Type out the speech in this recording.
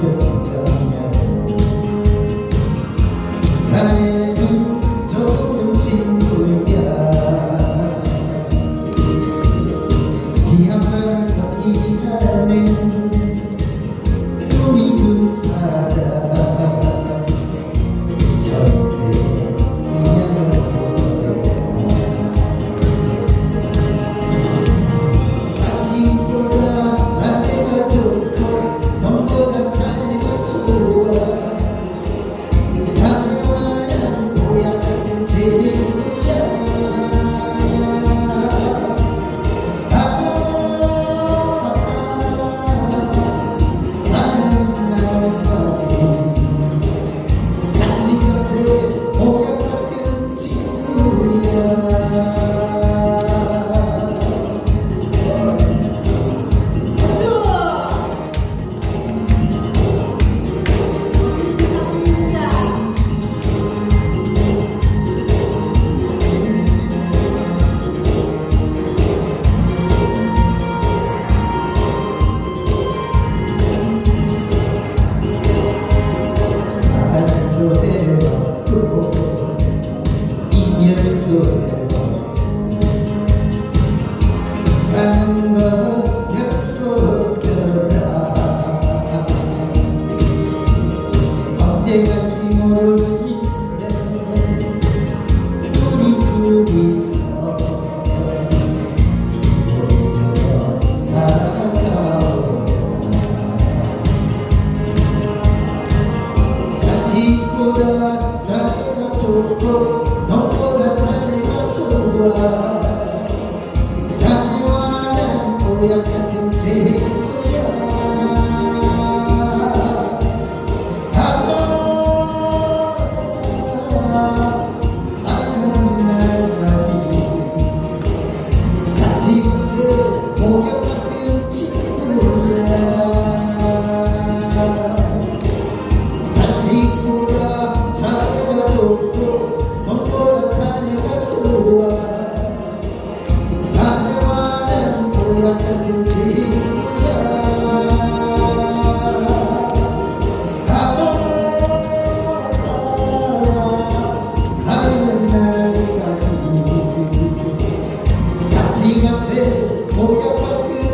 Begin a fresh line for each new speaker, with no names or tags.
just 자식보다 자기가 좋고 너보다 좋아 자기와는 모양 같은 집 assim a ser, foi a.